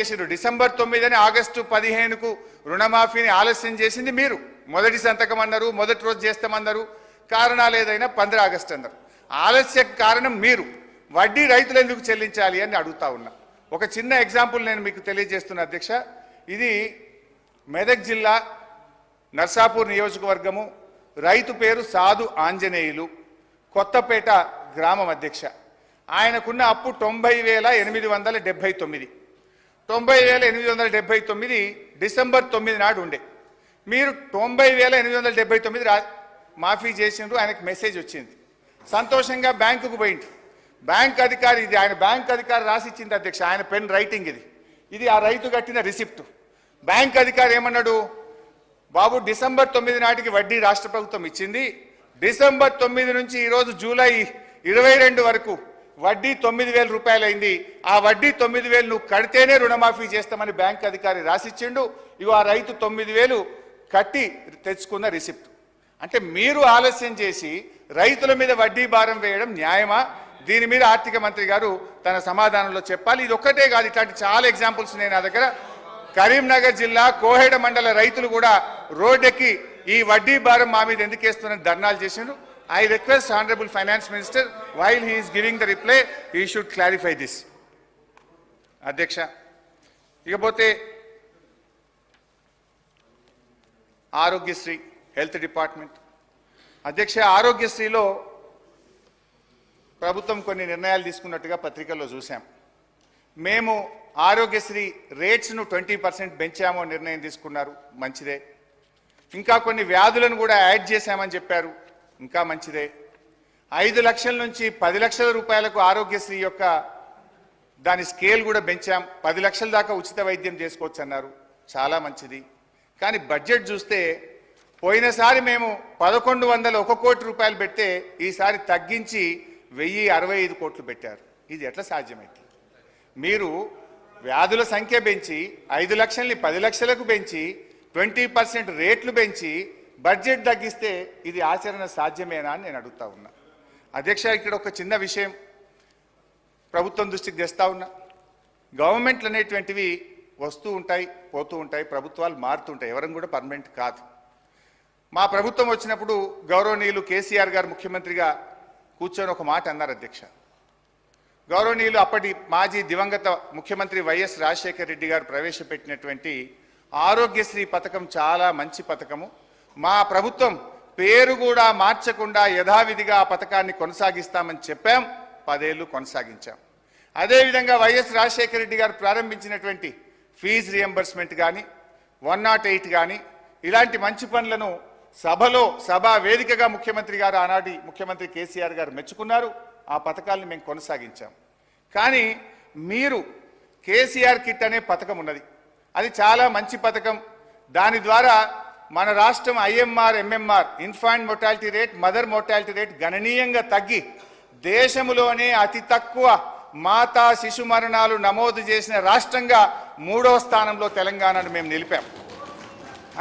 చేసిండ్రు. December తొమ్మిదిని August పదిహేనుకు రుణమాఫీని ఆలస్యం చేసింది మీరు. మొదటి సంతకం అన్నారు మొదటి రోజు చేస్తామన్నారు. కారణాలు ఏదైనా పంద్ర ఆగస్టు అన్నారు. ఆలస్య కారణం మీరు. వడ్డీ రైతులు ఎందుకు చెల్లించాలి అని అడుగుతా ఉన్నా. ఒక చిన్న ఎగ్జాంపుల్ నేను మీకు తెలియజేస్తున్నా అధ్యక్ష. ఇది మెదక్ జిల్లా నర్సాపూర్ నియోజకవర్గము. రైతు పేరు సాధు ఆంజనేయులు. కొత్తపేట గ్రామం అధ్యక్ష. ఆయనకున్న అప్పు తొంభై వేల ఎనిమిది వందల డెబ్బై తొమ్మిది. తొంభై వేల ఎనిమిది వందల డెబ్బై తొమ్మిది డిసెంబర్ తొమ్మిది నాడు ఉండే. మీరు తొంభై వేల ఎనిమిది వందల డెబ్బై తొమ్మిది రా మాఫీ చేసిండ్రు ఆయనకు మెసేజ్ వచ్చింది. సంతోషంగా బ్యాంకుకు పోయింది బ్యాంక్ అధికారి ఇది ఆయన బ్యాంక్ అధికారి రాసిచ్చింది అధ్యక్ష ఆయన పెన్ రైటింగ్ ఇది. ఇది ఆ రైతు కట్టిన రిసిప్ట్. బ్యాంక్ అధికారి ఏమన్నాడు? బాబు డిసెంబర్ తొమ్మిది నాటికి వడ్డీ రాష్ట్ర ప్రభుత్వం ఇచ్చింది. డిసెంబర్ తొమ్మిది నుంచి ఈరోజు జూలై ఇరవై రెండు వరకు వడ్డీ తొమ్మిది వేల రూపాయలైంది. ఆ వడ్డీ తొమ్మిది వేలు నువ్వు కడితేనే రుణమాఫీ చేస్తామని బ్యాంక్ అధికారి రాసిచ్చిండు. ఇగో ఆ రైతు తొమ్మిది వేలు కట్టి తెచ్చుకున్న రిసిప్ట్. అంటే మీరు ఆలస్యం చేసి రైతుల మీద వడ్డీ భారం వేయడం న్యాయమా? దీని మీద ఆర్థిక మంత్రి గారు తన సమాధానంలో చెప్పాలి. ఇది ఒక్కటే కాదు ఇట్లాంటి చాలా ఎగ్జాంపుల్స్ నేను నా దగ్గర. కరీంనగర్ జిల్లా కోహెడ మండల రైతులు కూడా రోడ్డెక్కి ఈ వడ్డీ భారం మా మీద ఎందుకేస్తున్న ధర్నాలు చేసిండ్రు. I request honourable finance minister while he is giving the reply he should clarify this అధ్యక్ష ఇకపోతే ఆరోగ్యశ్రీ హెల్త్ డిపార్ట్మెంట్ అధ్యక్ష ఆరోగ్యశ్రీలో ప్రభుత్వం కొన్ని నిర్ణయాలు తీసుకున్నట్టుగా పత్రికల్లో చూశాం. మేము ఆరోగ్యశ్రీ రేట్స్ను ట్వంటీ పర్సెంట్ పెంచామో నిర్ణయం తీసుకున్నారు. మంచిదే. ఇంకా కొన్ని వ్యాధులను కూడా యాడ్ చేశామని చెప్పారు. ఇంకా మంచిదే. ఐదు లక్షల నుంచి పది లక్షల రూపాయలకు ఆరోగ్యశ్రీ యొక్క దాని స్కేల్ కూడా పెంచాం. పది లక్షల దాకా ఉచిత వైద్యం చేసుకోవచ్చు అన్నారు చాలా మంచిది. కానీ బడ్జెట్ చూస్తే పోయినసారి మేము పదకొండు వందల ఒక కోటి రూపాయలు పెడితే ఈసారి తగ్గించి వెయ్యి అరవై ఐదు కోట్లు పెట్టారు. ఇది ఎట్లా సాధ్యమైంది? మీరు వ్యాధుల సంఖ్య పెంచి ఐదు లక్షల్ని పది లక్షలకు పెంచి ట్వంటీ పర్సెంట్ రేట్లు పెంచి బడ్జెట్ తగ్గిస్తే ఇది ఆచరణ సాధ్యమేనా అని నేను అడుగుతా ఉన్నా. అధ్యక్ష ఇక్కడ ఒక చిన్న విషయం ప్రభుత్వం దృష్టికి తెస్తా ఉన్నా. గవర్నమెంట్లు అనేటువంటివి వస్తూ ఉంటాయి పోతూ ఉంటాయి ప్రభుత్వాలు మారుతుంటాయి ఎవరం కూడా పర్మనెంట్ కాదు. మా ప్రభుత్వం వచ్చినప్పుడు గౌరవనీయులు కేసీఆర్ గారు ముఖ్యమంత్రిగా కూర్చొని ఒక మాట అన్నారు అధ్యక్ష. గౌరవనీయులు అప్పటి మాజీ దివంగత ముఖ్యమంత్రి వైఎస్ రాజశేఖర రెడ్డి గారు ప్రవేశపెట్టినటువంటి ఆరోగ్యశ్రీ పథకం చాలా మంచి పథకము. మా ప్రభుత్వం పేరు కూడా మార్చకుండా యథావిధిగా ఆ పథకాన్ని కొనసాగిస్తామని చెప్పాం. పదేళ్ళు కొనసాగించాం. అదేవిధంగా వైఎస్ రాజశేఖర రెడ్డి గారు ప్రారంభించినటువంటి ఫీజు రియంబర్స్మెంట్ కానీ వన్ నాట్ ఎయిట్ కానీ ఇలాంటి మంచి పనులను సభలో సభా వేదికగా ముఖ్యమంత్రి గారు ఆనాటి ముఖ్యమంత్రి కేసీఆర్ గారు మెచ్చుకున్నారు. ఆ పథకాలను మేము కొనసాగించాం. కానీ మీరు కేసీఆర్ కిట్ అనే పథకం ఉన్నది. అది చాలా మంచి పథకం. దాని ద్వారా మన రాష్ట్రం IMR MMR infant mortality rate mother mortality rate గణనీయంగా తగ్గి దేశంలోనే అతి తక్కువ మాతా శిశు మరణాలు నమోదు చేసిన రాష్ట్రంగా మూడవ స్థానంలో తెలంగాణను మేము నిలిపాం.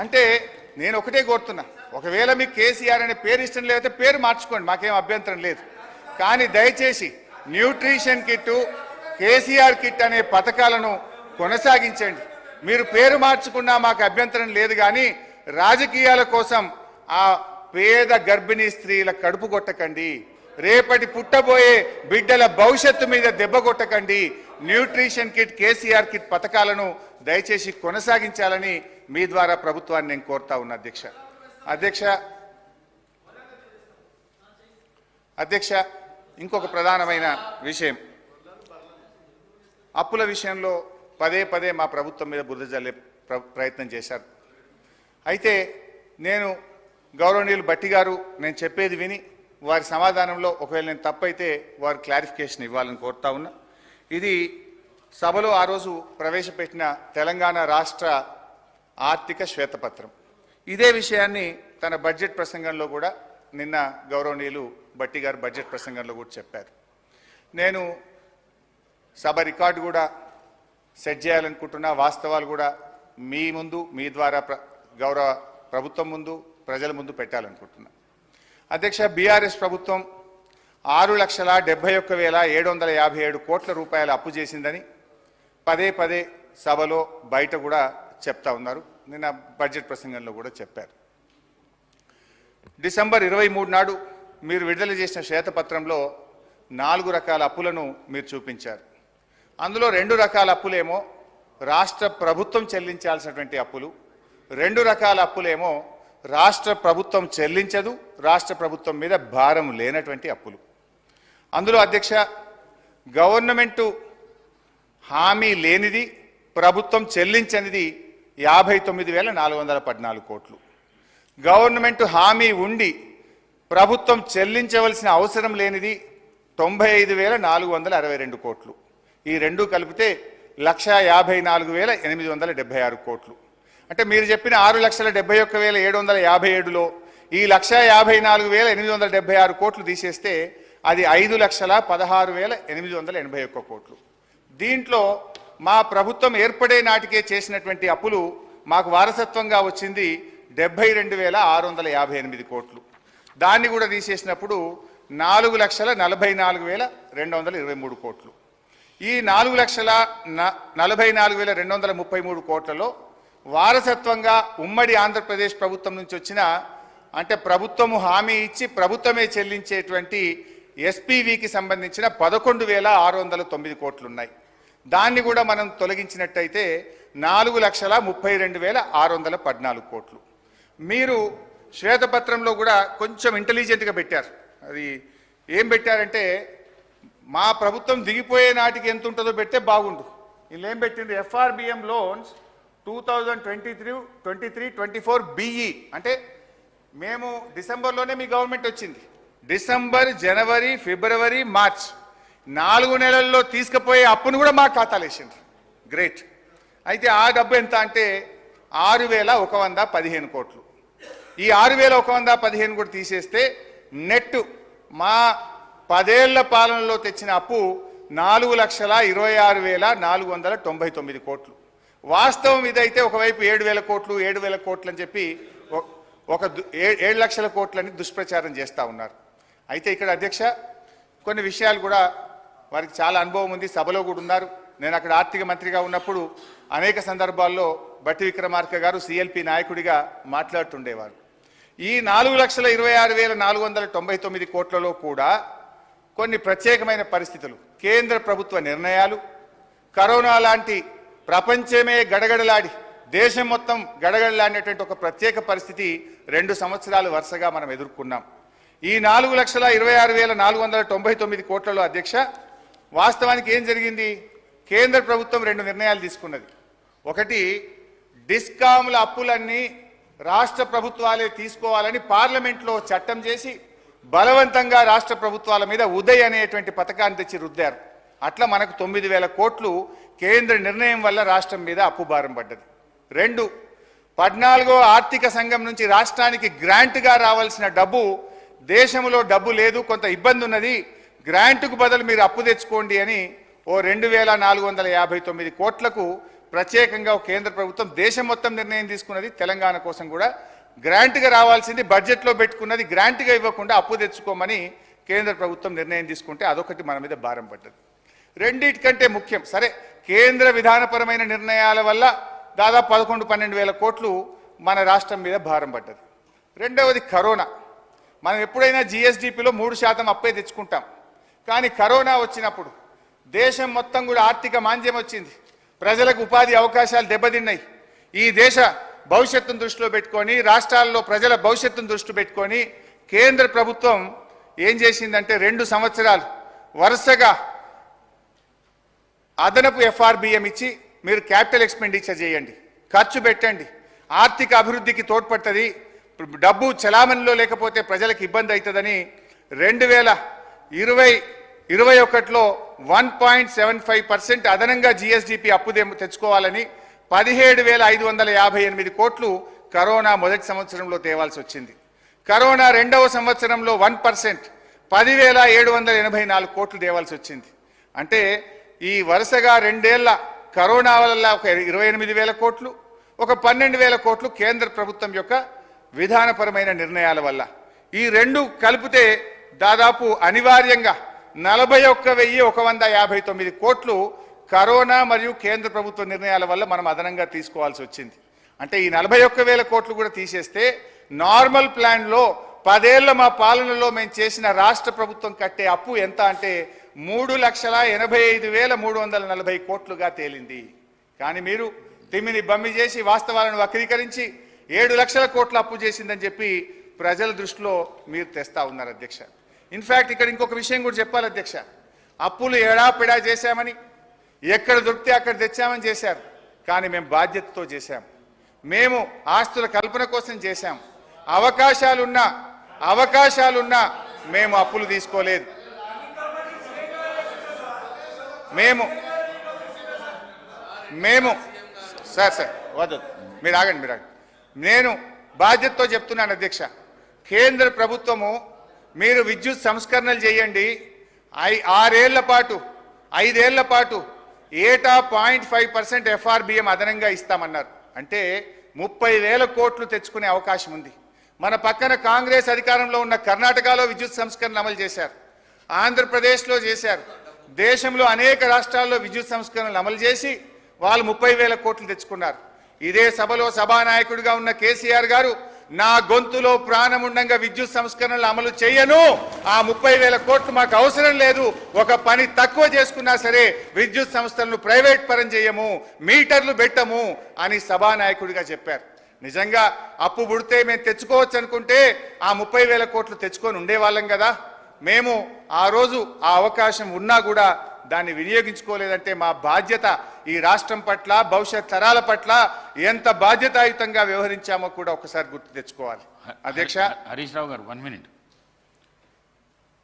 అంటే నేను ఒకటే కోరుతున్నా ఒకవేళ మీకు కేసీఆర్ అనే పేరు ఇష్టం లేకపోతే పేరు మార్చుకోండి మాకేం అభ్యంతరం లేదు. కానీ దయచేసి న్యూట్రిషన్ కిట్టు కేసీఆర్ కిట్ అనే పథకాలను కొనసాగించండి. మీరు పేరు మార్చుకున్నా మాకు అభ్యంతరం లేదు కానీ రాజకీయాల కోసం ఆ పేద గర్భిణీ స్త్రీల కడుపు కొట్టకండి. రేపటి పుట్టబోయే బిడ్డల భవిష్యత్తు మీద దెబ్బ కొట్టకండి. న్యూట్రిషన్ కిట్ కేసీఆర్ కిట్ పథకాలను దయచేసి కొనసాగించాలని మీ ద్వారా ప్రభుత్వాన్ని నేను కోరుతా ఉన్నా అధ్యక్ష. అధ్యక్ష అధ్యక్ష ఇంకొక ప్రధానమైన విషయం. అప్పుల విషయంలో పదే పదే మా ప్రభుత్వం మీద బురద జల్లే ప్ర- ప్రయత్నం చేశారు. అయితే నేను గౌరవనీయులు బట్టి గారు నేను చెప్పేది విని వారి సమాధానంలో ఒకవేళ నేను తప్పైతే వారు క్లారిఫికేషన్ ఇవ్వాలని కోరుతా ఉన్నా. ఇది సభలో ఆ రోజు ప్రవేశపెట్టిన తెలంగాణ రాష్ట్ర ఆర్థిక శ్వేతపత్రం. ఇదే విషయాన్ని తన బడ్జెట్ ప్రసంగంలో కూడా నిన్న గౌరవనీయులు బట్టి గారు బడ్జెట్ ప్రసంగంలో కూడా చెప్పారు. నేను సభ రికార్డు కూడా సెట్ చేయాలనుకుంటున్నా వాస్తవాలు కూడా మీ ముందు మీ ద్వారా ప్ర- గౌరవ ప్రభుత్వం ముందు ప్రజల ముందు పెట్టాలనుకుంటున్నా. అధ్యక్ష బీఆర్ఎస్ ప్రభుత్వం ఆరు లక్షల డెబ్బై ఒక్క వేల ఏడు వందల యాభై ఏడు కోట్ల రూపాయల అప్పు చేసిందని పదే పదే సభలో బయట కూడా చెప్తా ఉన్నారు. నిన్న బడ్జెట్ ప్రసంగంలో కూడా చెప్పారు. డిసెంబర్ ఇరవై మూడు నాడు మీరు విడుదల చేసిన శ్వేతపత్రంలో నాలుగు రకాల అప్పులను మీరు చూపించారు. అందులో రెండు రకాల అప్పులేమో రాష్ట్ర ప్రభుత్వం చెల్లించాల్సినటువంటి అప్పులు రెండు రకాల అప్పులేమో రాష్ట్ర ప్రభుత్వం చెల్లించదు రాష్ట్ర ప్రభుత్వం మీద భారం లేనటువంటి అప్పులు. అందులో అధ్యక్ష గవర్నమెంటు హామీ లేనిది ప్రభుత్వం చెల్లించనిది యాభై తొమ్మిది వేల నాలుగు వందల పద్నాలుగు కోట్లు. గవర్నమెంట్ హామీ ఉండి ప్రభుత్వం చెల్లించవలసిన అవసరం లేనిది తొంభై ఐదు వేల నాలుగు వందల అరవై రెండు కోట్లు. ఈ రెండు కలిపితే లక్ష యాభై నాలుగు వేల ఎనిమిది వందల డెబ్బై ఆరు కోట్లు. అంటే మీరు చెప్పిన ఆరు లక్షల డెబ్బై ఒక్క వేల ఏడు వందల యాభై ఏడులో ఈ లక్ష యాభై నాలుగు వేల ఎనిమిది వందల డెబ్బై ఆరు కోట్లు తీసేస్తే అది ఐదు లక్షల పదహారు వేల ఎనిమిది వందల ఎనభై ఒక్క కోట్లు. దీంట్లో మా ప్రభుత్వం ఏర్పడే నాటికే చేసినటువంటి అప్పులు మాకు వారసత్వంగా వచ్చింది డెబ్బై రెండు వేల ఆరు వందల యాభై ఎనిమిది కోట్లు. దాన్ని కూడా తీసేసినప్పుడు నాలుగు లక్షల నలభై నాలుగు వేల రెండు వందల ఇరవై మూడు కోట్లు. ఈ నాలుగు లక్షల న- నలభై నాలుగు వేల రెండు వందల ముప్పై మూడు కోట్లలో వారసత్వంగా ఉమ్మడి ఆంధ్రప్రదేశ్ ప్రభుత్వం నుంచి వచ్చిన అంటే ప్రభుత్వము హామీ ఇచ్చి ప్రభుత్వమే చెల్లించేటువంటి ఎస్పీవికి సంబంధించిన పదకొండు వేల ఆరు వందల తొమ్మిది కోట్లున్నాయి. దాన్ని కూడా మనం తొలగించినట్టయితే నాలుగు లక్షల ముప్పై రెండు వేల ఆరు వందల పద్నాలుగు కోట్లు. మీరు శ్వేతపత్రంలో కూడా కొంచెం ఇంటెలిజెంట్గా పెట్టారు. అది ఏం పెట్టారంటే మా ప్రభుత్వం దిగిపోయే నాటికి ఎంత ఉంటుందో పెడితే బాగుండు. వీళ్ళు ఏం పెట్టింది FRBM loans two thousand twenty three twenty three twenty four BE అంటే మేము డిసెంబర్లోనే మీ గవర్నమెంట్ వచ్చింది. డిసెంబర్ జనవరి ఫిబ్రవరి మార్చ్ నాలుగు నెలల్లో తీసుకుపోయే అప్పును కూడా మా ఖాతాలు వేసిండ్రు. గ్రేట్ అయితే ఆ డబ్బు ఎంత అంటే ఆరు వేల ఒక వంద పదిహేను కోట్లు. ఈ ఆరు వేల ఒక వంద పదిహేను కూడా తీసేస్తే నెట్ మా పదేళ్ళ పాలనలో తెచ్చిన అప్పు నాలుగు లక్షల ఇరవై ఆరు వేల నాలుగు వందల తొంభై తొమ్మిది కోట్లు. వాస్తవం ఇదైతే ఒకవైపు ఏడు వేల కోట్లు ఏడు వేల కోట్లు అని చెప్పి ఒక ఏ- ఏడు లక్షల కోట్లని దుష్ప్రచారం చేస్తూ ఉన్నారు. అయితే ఇక్కడ అధ్యక్ష కొన్ని విషయాలు కూడా వారికి చాలా అనుభవం ఉంది సభలో కూడా ఉన్నారు. నేను అక్కడ ఆర్థిక మంత్రిగా ఉన్నప్పుడు అనేక సందర్భాల్లో బట్టి విక్రమార్క గారు సిఎల్పి నాయకుడిగా మాట్లాడుతుండేవారు. ఈ నాలుగు లక్షల ఇరవై ఆరు వేల నాలుగు వందల తొంభై తొమ్మిది కోట్లలో కూడా కొన్ని ప్రత్యేకమైన పరిస్థితులు. కేంద్ర ప్రభుత్వ నిర్ణయాలు కరోనా లాంటి ప్రపంచమే గడగడలాడి దేశం మొత్తం గడగడలాడినటువంటి ఒక ప్రత్యేక పరిస్థితి రెండు సంవత్సరాలు వరుసగా మనం ఎదుర్కొన్నాం. ఈ నాలుగు లక్షల ఇరవై ఆరు వేల నాలుగు వందల తొంభై తొమ్మిది కోట్లలో అధ్యక్ష వాస్తవానికి ఏం జరిగింది? కేంద్ర ప్రభుత్వం రెండు నిర్ణయాలు తీసుకున్నది. ఒకటి డిస్కామ్ల అప్పులన్నీ రాష్ట్ర ప్రభుత్వాలే తీసుకోవాలని పార్లమెంట్లో చట్టం చేసి బలవంతంగా రాష్ట్ర ప్రభుత్వాల మీద ఉదయ్ అనేటువంటి పథకాన్ని తెచ్చి రుద్దారు. అట్లా మనకు తొమ్మిది వేల కోట్లు కేంద్ర నిర్ణయం వల్ల రాష్ట్రం మీద అప్పు భారం పడ్డది. రెండు పద్నాలుగో ఆర్థిక సంఘం నుంచి రాష్ట్రానికి గ్రాంట్గా రావాల్సిన డబ్బు దేశంలో డబ్బు లేదు కొంత ఇబ్బంది ఉన్నది గ్రాంట్కు బదులు మీరు అప్పు తెచ్చుకోండి అని ఓ రెండు వేల నాలుగు వందల యాభై తొమ్మిది కోట్లకు ప్రత్యేకంగా కేంద్ర ప్రభుత్వం దేశం మొత్తం నిర్ణయం తీసుకున్నది. తెలంగాణ కోసం కూడా గ్రాంట్గా రావాల్సింది బడ్జెట్లో పెట్టుకున్నది గ్రాంట్గా ఇవ్వకుండా అప్పు తెచ్చుకోమని కేంద్ర ప్రభుత్వం నిర్ణయం తీసుకుంటే అదొకటి మన మీద భారం పడ్డది. రెండిటికంటే ముఖ్యం. సరే కేంద్ర విధానపరమైన నిర్ణయాల వల్ల దాదాపు పదకొండు పన్నెండు వేల కోట్లు మన రాష్ట్రం మీద భారం పడ్డది. రెండవది కరోనా. మనం ఎప్పుడైనా జిఎస్డిపిలో మూడు శాతం అప్పే తెచ్చుకుంటాం. కానీ కరోనా వచ్చినప్పుడు దేశం మొత్తం కూడా ఆర్థిక మాంద్యం వచ్చింది. ప్రజలకు ఉపాధి అవకాశాలు దెబ్బతిన్నాయి. ఈ దేశ భవిష్యత్తును దృష్టిలో పెట్టుకొని రాష్ట్రాల్లో ప్రజల భవిష్యత్తును దృష్టి పెట్టుకొని కేంద్ర ప్రభుత్వం ఏం చేసిందంటే రెండు సంవత్సరాలు వరుసగా అదనపు ఎఫ్ఆర్బిఎం ఇచ్చి మీరు క్యాపిటల్ ఎక్స్పెండిచర్ చేయండి. ఖర్చు పెట్టండి. ఆర్థిక అభివృద్ధికి తోడ్పడుతుంది. డబ్బు చలామణిలో లేకపోతే ప్రజలకు ఇబ్బంది అవుతుందని రెండు వేల ఇరవై ఇరవై ఒకటిలో one point seven five percent అదనంగా జిఎస్డిపి అప్పు తెచ్చుకోవాలని పదిహేడు వేల ఐదు వందల యాభై ఎనిమిది కోట్లు కరోనా మొదటి సంవత్సరంలో తేవాల్సి వచ్చింది. కరోనా రెండవ సంవత్సరంలో వన్ పర్సెంట్ పదివేల ఏడు వందల ఎనభై నాలుగు కోట్లు తేవాల్సి వచ్చింది. అంటే ఈ వరుసగా రెండేళ్ళ కరోనా వల్ల ఒక ఇరవై ఎనిమిది వేల కోట్లు ఒక పన్నెండు వేల కోట్లు కేంద్ర ప్రభుత్వం యొక్క విధానపరమైన నిర్ణయాల వల్ల. ఈ రెండు కలిపితే దాదాపు అనివార్యంగా నలభై ఒక్క వెయ్యి ఒక వంద యాభై తొమ్మిది కోట్లు కరోనా మరియు కేంద్ర ప్రభుత్వ నిర్ణయాల వల్ల మనం అదనంగా తీసుకోవాల్సి వచ్చింది. అంటే ఈ నలభై ఒక్క వేల కోట్లు కూడా తీసేస్తే నార్మల్ ప్లాన్లో పదేళ్ళ మా పాలనలో మేము చేసిన రాష్ట్ర ప్రభుత్వం కట్టే అప్పు ఎంత అంటే మూడు లక్షల ఎనభై ఐదు వేల మూడు వందల నలభై కోట్లుగా తేలింది. కానీ మీరు తిమ్మిని బమ్మి చేసి వాస్తవాలను వక్రీకరించి ఏడు లక్షల కోట్ల అప్పు చేసిందని చెప్పి ప్రజల దృష్టిలో మీరు తెస్తా ఉన్నారు అధ్యక్ష. ఇన్ఫ్యాక్ట్ ఇక్కడ ఇంకొక విషయం కూడా చెప్పాలి అధ్యక్ష. అప్పులు ఎడాపిడా చేశామని ఎక్కడ దొరికితే అక్కడ తెచ్చామని చేశారు. కానీ మేము బాధ్యతతో చేశాం. మేము ఆస్తుల కల్పన కోసం చేశాం. అవకాశాలున్నా అవకాశాలున్నా మేము అప్పులు తీసుకోలేదు. మేము మేము సార్ సార్ వద్దు. మీరు ఆగండి మీరు ఆగండి. నేను బాధ్యతతో చెప్తున్నాను అధ్యక్ష. కేంద్ర ప్రభుత్వము మీరు విద్యుత్ సంస్కరణలు చేయండి. ఐ ఆరేళ్ళ పాటు ఐదేళ్ళ పాటు ఏటా పాయింట్ ఫైవ్ పర్సెంట్ ఎఫ్ఆర్బిఎం అదనంగా ఇస్తామన్నారు. అంటే ముప్పై వేల కోట్లు తెచ్చుకునే అవకాశం ఉంది. మన పక్కన కాంగ్రెస్ అధికారంలో ఉన్న కర్ణాటకలో విద్యుత్ సంస్కరణ అమలు చేశారు. ఆంధ్రప్రదేశ్లో చేశారు. దేశంలో అనేక రాష్ట్రాల్లో విద్యుత్ సంస్కరణలు అమలు చేసి వాళ్ళు ముప్పై వేల కోట్లు తెచ్చుకున్నారు. ఇదే సభలో సభానాయకుడిగా ఉన్న కేసీఆర్ గారు నా గొంతులో ప్రాణముండంగా విద్యుత్ సంస్కరణలు అమలు చేయను ఆ ముప్పై వేల కోట్లు మాకు అవసరం లేదు ఒక పని తక్కువ చేసుకున్నా సరే విద్యుత్ సంస్థలను ప్రైవేట్ పరం చేయము మీటర్లు పెట్టము అని సభానాయకుడిగా చెప్పారు. నిజంగా అప్పు పుడితే మేము తెచ్చుకోవచ్చు అనుకుంటే ఆ ముప్పై వేల కోట్లు తెచ్చుకొని ఉండేవాళ్ళం కదా. మేము ఆ రోజు ఆ అవకాశం ఉన్నా కూడా దాన్ని వినియోగించుకోలేదంటే మా బాధ్యత ఈ రాష్ట్రం పట్ల భవిష్యత్ తరాల పట్ల ఎంత బాధ్యతాయుతంగా వ్యవహరించామో కూడా ఒకసారి గుర్తు తెచ్చుకోవాలి. అధ్యక్ష? హరీష్ రావు గారు వన్ మినిట్.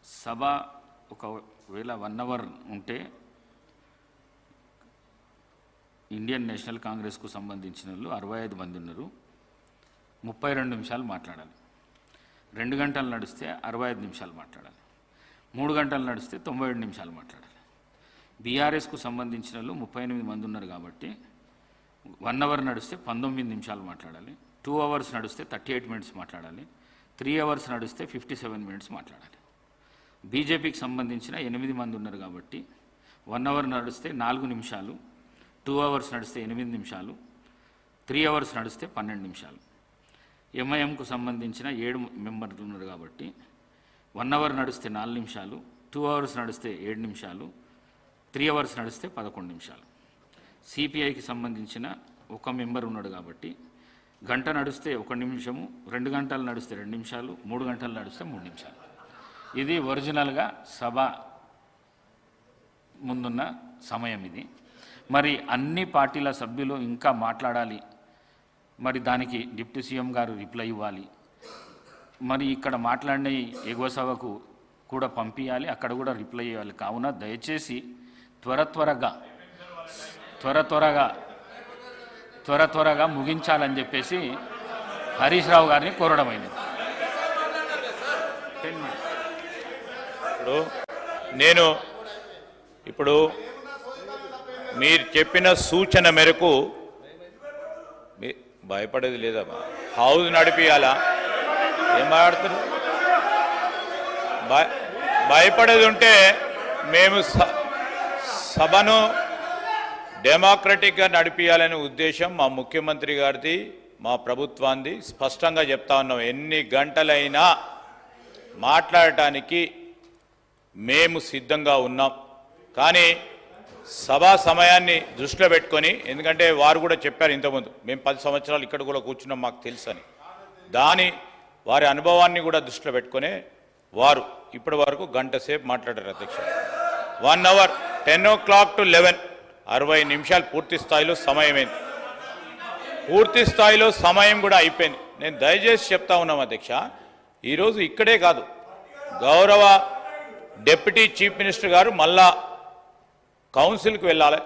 సభ ఒకవేళ వన్ అవర్ ఉంటే ఇండియన్ నేషనల్ కాంగ్రెస్కు సంబంధించిన వాళ్ళు అరవై ఐదు మంది ఉన్నారు. ముప్పై రెండు నిమిషాలు మాట్లాడాలి. రెండు గంటలు నడిస్తే అరవై ఐదు నిమిషాలు మాట్లాడాలి. మూడు గంటలు నడిస్తే తొంభై ఏడు నిమిషాలు మాట్లాడాలి. బీఆర్ఎస్కు సంబంధించిన వాళ్ళు ముప్పై ఎనిమిది మంది ఉన్నారు కాబట్టి వన్ అవర్ నడిస్తే పంతొమ్మిది నిమిషాలు మాట్లాడాలి. టూ అవర్స్ నడిస్తే థర్టీ ఎయిట్ మినిట్స్ మాట్లాడాలి. త్రీ అవర్స్ నడిస్తే ఫిఫ్టీ సెవెన్ మినిట్స్ మాట్లాడాలి. బీజేపీకి సంబంధించిన ఎనిమిది మంది ఉన్నారు కాబట్టి వన్ అవర్ నడిస్తే నాలుగు నిమిషాలు టూ అవర్స్ నడిస్తే ఎనిమిది నిమిషాలు త్రీ అవర్స్ నడిస్తే పన్నెండు నిమిషాలు. ఎంఐఎంకు సంబంధించిన ఏడు మెంబర్లు ఉన్నారు కాబట్టి వన్ అవర్ నడిస్తే నాలుగు నిమిషాలు టూ అవర్స్ నడిస్తే ఏడు నిమిషాలు త్రీ అవర్స్ నడిస్తే పదకొండు నిమిషాలు. సిపిఐకి సంబంధించిన ఒక మెంబర్ ఉన్నాడు కాబట్టి గంట నడిస్తే ఒక నిమిషము రెండు గంటలు నడిస్తే రెండు నిమిషాలు మూడు గంటలు నడిస్తే మూడు నిమిషాలు. ఇది ఒరిజినల్గా సభ ముందున్న సమయం ఇది. మరి అన్ని పార్టీల సభ్యులు ఇంకా మాట్లాడాలి. మరి దానికి డిప్యూటీ సీఎం గారు రిప్లై ఇవ్వాలి. మరి ఇక్కడ మాట్లాడిన ఎగువ సభకు కూడా పంపించాలి అక్కడ కూడా రిప్లై ఇవ్వాలి. కావున దయచేసి త్వర త్వరగా త్వర త్వరగా త్వర త్వరగా ముగించాలని చెప్పేసి హరీష్ రావు గారిని కోరడమైనది ఇప్పుడు నేను ఇప్పుడు మీరు చెప్పిన సూచన మేరకు మీ- భయపడేది లేదా హౌస్ నడిపియాలా? ఏం మాట్లాడుతున్నారు? భయ భయపడేది ఉంటే మేము స- సభను డెమోక్రటిక్గా నడిపించాలనే ఉద్దేశం మా ముఖ్యమంత్రి గారిది మా ప్రభుత్వాన్ని స్పష్టంగా చెప్తా ఉన్నాం ఎన్ని గంటలైనా మాట్లాడటానికి మేము సిద్ధంగా ఉన్నాం. కానీ సభా సమయాన్ని దృష్టిలో పెట్టుకొని ఎందుకంటే వారు కూడా చెప్పారు ఇంతకుముందు మేము పది సంవత్సరాలు ఇక్కడ కూడా కూర్చున్నాం మాకు తెలుసు అని దాని వారి అనుభవాన్ని కూడా దృష్టిలో పెట్టుకునే వారు ఇప్పటి వరకు గంట సేపు మాట్లాడారు అధ్యక్ష. One hour ten o'clock to eleven అరవై నిమిషాలు పూర్తి స్థాయిలో సమయమైంది. పూర్తి స్థాయిలో సమయం కూడా అయిపోయింది. నేను దయచేసి చెప్తా ఉన్నాం అధ్యక్ష ఈరోజు ఇక్కడే కాదు గౌరవ డెప్యూటీ చీఫ్ మినిస్టర్ గారు మళ్ళా కౌన్సిల్కి వెళ్ళాలి.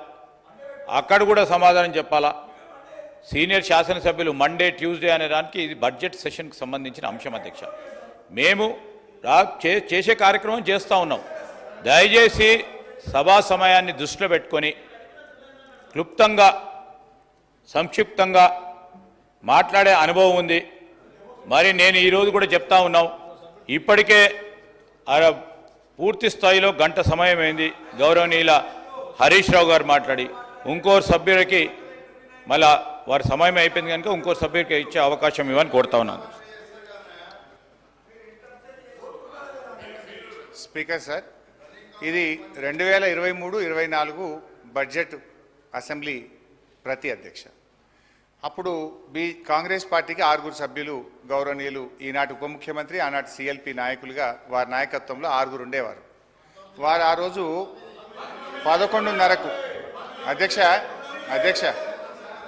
అక్కడ కూడా సమాధానం చెప్పాలా? సీనియర్ శాసనసభ్యులు మండే ట్యూస్డే అనే దానికి ఇది బడ్జెట్ సెషన్కి సంబంధించిన అంశం అధ్యక్ష. మేము రా చే- చేసే కార్యక్రమం చేస్తూ ఉన్నాం. దయచేసి సభా సమయాన్ని దృష్టిలో పెట్టుకొని క్లుప్తంగా సంక్షిప్తంగా మాట్లాడే అనుభవం ఉంది. మరి నేను ఈరోజు కూడా చెప్తా ఉన్నాం. ఇప్పటికే పూర్తి స్థాయిలో గంట సమయం అయింది. గౌరవనీయుల హరీష్ రావు గారు మాట్లాడి ఇంకో సభ్యులకి మళ్ళా వారి సమయం అయిపోయింది కనుక ఇంకో సభ్యుడికి ఇచ్చే అవకాశం ఇవ్వని కోరుతా ఉన్నాను. స్పీకర్ సార్ ఇది రెండు వేల ఇరవై మూడు ఇరవై నాలుగు బడ్జెట్ అసెంబ్లీ ప్రతి అధ్యక్ష. అప్పుడు బి కాంగ్రెస్ పార్టీకి ఆరుగురు సభ్యులు గౌరవనీయులు ఈనాటి ఉప ముఖ్యమంత్రి ఆనాటి సిఎల్పి నాయకులుగా వారి నాయకత్వంలో ఆరుగురు ఉండేవారు. వారు ఆ రోజు పదకొండున్నరకు అధ్యక్ష అధ్యక్ష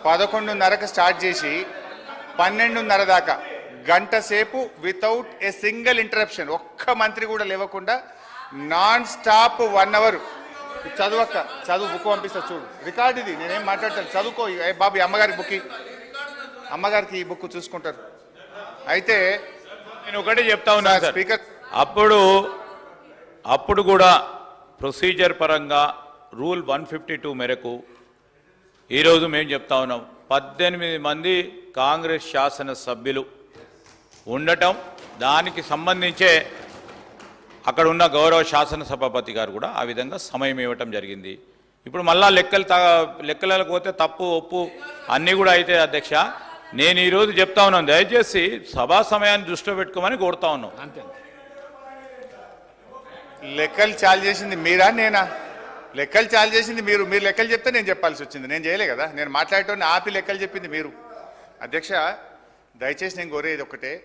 పదకొండున్నరకు స్టార్ట్ చేసి పన్నెండున్నర దాకా గంట సేపు వితౌట్ ఏ సింగిల్ ఇంటరప్షన్ ఒక్క మంత్రి కూడా లేవకుండా నాన్ స్టాప్ వన్ అవర్ చదువక్క చదువు బుక్ పంపిస్తా చూడు. రికార్డ్ ఇది నేనేం మాట్లాడతాను. చదువుకో. ఏ బాబు అమ్మగారి బుక్. అమ్మగారికి ఈ బుక్ చూసుకుంటారు. అయితే నేను ఒకటి చెప్తా సార్ స్పీకర్. అప్పుడు అప్పుడు కూడా ప్రొసీజర్ పరంగా రూల్ వన్ ఫిఫ్టీ టూ మేరకు ఈరోజు మేము చెప్తా ఉన్నాం. పద్దెనిమిది మంది కాంగ్రెస్ శాసన సభ్యులు ఉండటం దానికి సంబంధించే అక్కడ ఉన్న గౌరవ శాసనసభాపతి గారు కూడా ఆ విధంగా సమయం ఇవ్వటం జరిగింది. ఇప్పుడు మళ్ళా లెక్కలు తా లెక్కలకు పోతే తప్పు ఒప్పు అన్నీ కూడా అయితే అధ్యక్ష నేను ఈరోజు చెప్తా ఉన్నాను. దయచేసి సభా సమయాన్ని దృష్టిలో పెట్టుకోమని కోరుతా ఉన్నాం. అంతే లెక్కలు చాలు చేసింది మీరా నేనా? లెక్కలు చాలు చేసింది మీరు. మీరు లెక్కలు చెప్తే నేను చెప్పాల్సి వచ్చింది. నేను చేయలే కదా. నేను మాట్లాడేటోని ఆపి లెక్కలు చెప్పింది మీరు. అధ్యక్ష దయచేసి నేను కోరేది ఒకటే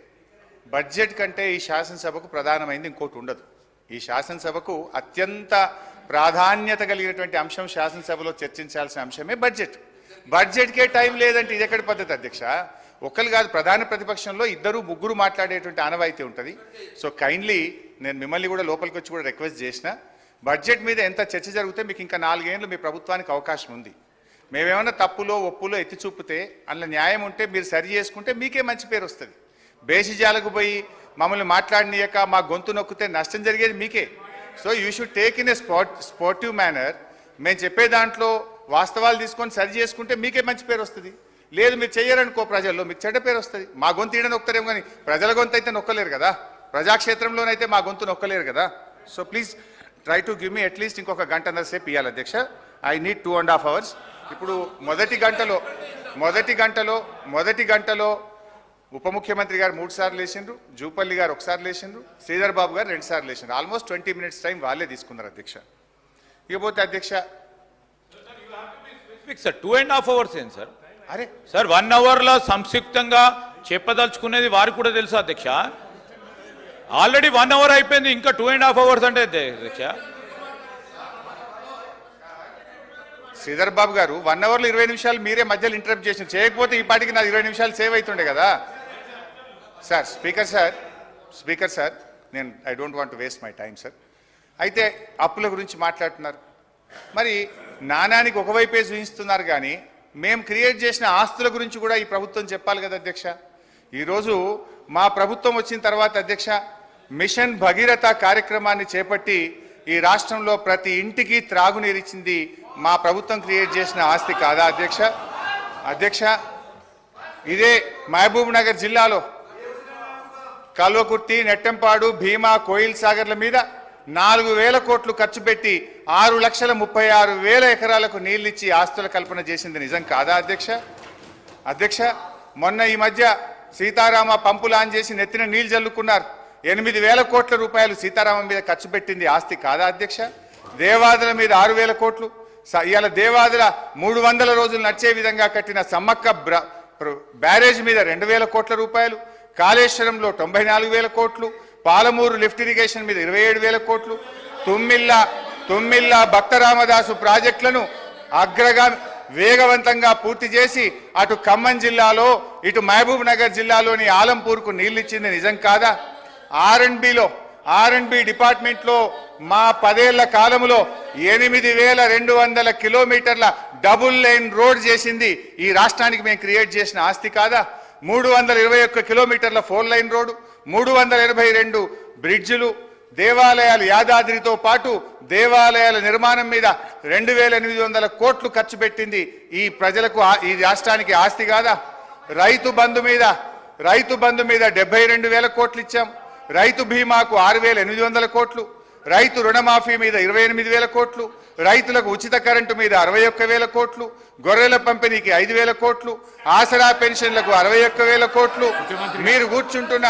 బడ్జెట్ కంటే ఈ శాసనసభకు ప్రధానమైంది ఇంకోటి ఉండదు. ఈ శాసనసభకు అత్యంత ప్రాధాన్యత కలిగినటువంటి అంశం శాసనసభలో చర్చించాల్సిన అంశమే బడ్జెట్. బడ్జెట్కే టైం లేదంటే ఇది ఎక్కడి పద్ధతి అధ్యక్ష? ఒకరు కాదు ప్రధాన ప్రతిపక్షంలో ఇద్దరు ముగ్గురు మాట్లాడేటువంటి ఆనవాయితీ ఉంటుంది. సో కైండ్లీ నేను మిమ్మల్ని కూడా లోపలికి వచ్చి కూడా రిక్వెస్ట్ చేసిన బడ్జెట్ మీద ఎంత చర్చ జరిగితే మీకు ఇంకా నాలుగేళ్ళు మీ ప్రభుత్వానికి అవకాశం ఉంది. మేమేమన్నా తప్పులో ఒప్పులో ఎత్తి చూపితే అందులో న్యాయం ఉంటే మీరు సరి చేసుకుంటే మీకే మంచి పేరు వస్తుంది. బేసిజాలకు పోయి మమ్మల్ని మాట్లాడనీయక మా గొంతు నొక్కితే నష్టం జరిగేది మీకే. So you should take in a sport sportive manner మేము చెప్పే దాంట్లో వాస్తవాలు తీసుకొని సరి చేసుకుంటే మీకే మంచి పేరు వస్తుంది. లేదు మీరు చెయ్యరనుకో ప్రజల్లో మీకు చెడ్డ పేరు వస్తుంది. మా గొంతు ఈడ నొక్కరేమో కానీ ప్రజల గొంతు అయితే నొక్కలేరు కదా. ప్రజాక్షేత్రంలోనైతే మా గొంతు నొక్కలేరు కదా. So please try to give me at least ఇంకొక గంటన్నర సేపు ఇవ్వాలి అధ్యక్ష. I need two and half hours ఇప్పుడు మొదటి గంటలో మొదటి గంటలో మొదటి గంటలో ఉప ముఖ్యమంత్రి గారు మూడు సార్లు లేచిండ్రు జూపల్లి గారు ఒకసారి లేచిండ్రు శ్రీధర్ బాబు గారు రెండు సార్లు లేచిండ్రు. ఆల్మోస్ట్ ట్వంటీ మినిట్స్ టైం వాళ్ళే తీసుకున్నారు అధ్యక్ష. ఇకపోతే అధ్యక్ష sir two and half hours ఏంటి సార్ అరే. సార్ వన్ అవర్లో సంక్షిప్తంగా చెప్పదలుచుకునేది వారికి కూడా తెలుసు అధ్యక్ష? ఆల్రెడీ వన్ అవర్ అయిపోయింది ఇంకా టూ అండ్ హాఫ్ అవర్స్ అంటే అధ్యక్ష శ్రీధర్ బాబు గారు వన్ అవర్లో ఇరవై నిమిషాలు మీరే మధ్యలో ఇంటరప్ట్ చేసిన చేయకపోతే ఈ పాటికి నా ఇరవై నిమిషాలు సేవ్ అవుతుండే కదా. Sir speaker sir speaker sir నేను I don't want waste my time sir అయితే అప్పుల గురించి మాట్లాడుతున్నారు. మరి నాణానికి ఒకవైపే చూపిస్తున్నారు కానీ మేము క్రియేట్ చేసిన ఆస్తుల గురించి కూడా ఈ ప్రభుత్వం చెప్పాలి కదా అధ్యక్ష. ఈరోజు మా ప్రభుత్వం వచ్చిన తర్వాత అధ్యక్ష మిషన్ భగీరథ కార్యక్రమాన్ని చేపట్టి ఈ రాష్ట్రంలో ప్రతి ఇంటికి త్రాగునీరిచ్చింది మా ప్రభుత్వం క్రియేట్ చేసిన ఆస్తి కాదా అధ్యక్ష? అధ్యక్ష ఇదే మహబూబ్ నగర్ జిల్లాలో కల్వకుర్తి నెట్టెంపాడు భీమా కోయిల్ సాగర్ల మీద నాలుగు వేల కోట్లు ఖర్చు పెట్టి ఆరు లక్షల ముప్పై ఆరు వేల ఎకరాలకు నీళ్ళిచ్చి ఆస్తుల కల్పన చేసింది నిజం కాదా అధ్యక్ష? అధ్యక్ష మొన్న ఈ మధ్య సీతారామ పంపులు ఆన్ చేసి నెత్తిన నీళ్ళు జల్లుకున్నారు. ఎనిమిది వేల కోట్ల రూపాయలు సీతారామం మీద ఖర్చు పెట్టింది ఆస్తి కాదా అధ్యక్ష? దేవాదుల మీద ఆరు వేల కోట్లు. స- ఇవాళ దేవాదుల మూడు వందల రోజులు నడిచే విధంగా కట్టిన సమ్మక్క బ్ర- ప్ర- బ్యారేజ్ మీద రెండు వేల కోట్ల రూపాయలు. కాళేశ్వరంలో తొంభై నాలుగు వేల కోట్లు. పాలమూరు లిఫ్ట్ ఇరిగేషన్ మీద ఇరవై ఏడు వేల కోట్లు. తుమ్మిల్లా తుమ్మిల్లా భక్తరామదాసు ప్రాజెక్టులను అగ్రగా వేగవంతంగా పూర్తి చేసి అటు ఖమ్మం జిల్లాలో ఇటు మహబూబ్ నగర్ జిల్లాలోని ఆలంపూర్కు నీళ్ళిచ్చింది నిజం కాదా? ఆర్ అండ్ బిలో ఆర్ అండ్ బి డిపార్ట్మెంట్లో మా పదేళ్ళ కాలంలో ఎనిమిది వేల రెండు వందల కిలోమీటర్ల డబుల్ లైన్ రోడ్ చేసింది. ఈ రాష్ట్రానికి మేము క్రియేట్ చేసిన ఆస్తి కాదా? మూడు వందల ఇరవై ఒక్క కిలోమీటర్ల ఫోర్ లైన్ రోడ్డు మూడు వందల ఇరవై రెండు బ్రిడ్జిలు దేవాలయాలు యాదాద్రితో పాటు దేవాలయాల నిర్మాణం మీద రెండు వేల ఎనిమిది వందల కోట్లు ఖర్చు పెట్టింది ఈ ప్రజలకు ఈ రాష్ట్రానికి ఆస్తి కాదా? రైతు బంధు మీద రైతు బంధు మీద డెబ్బై రెండు వేల కోట్లు ఇచ్చాం. రైతు బీమాకు ఆరు వేల ఎనిమిది వందల కోట్లు రైతు రుణమాఫీ మీద ఇరవై ఎనిమిది వేల కోట్లు రైతులకు ఉచిత కరెంటు మీద అరవై ఒక్క వేల కోట్లు గొర్రెల పంపిణీకి ఐదు వేల కోట్లు ఆసరా పెన్షన్లకు అరవై ఒక్క వేల కోట్లు. మీరు కూర్చుంటున్న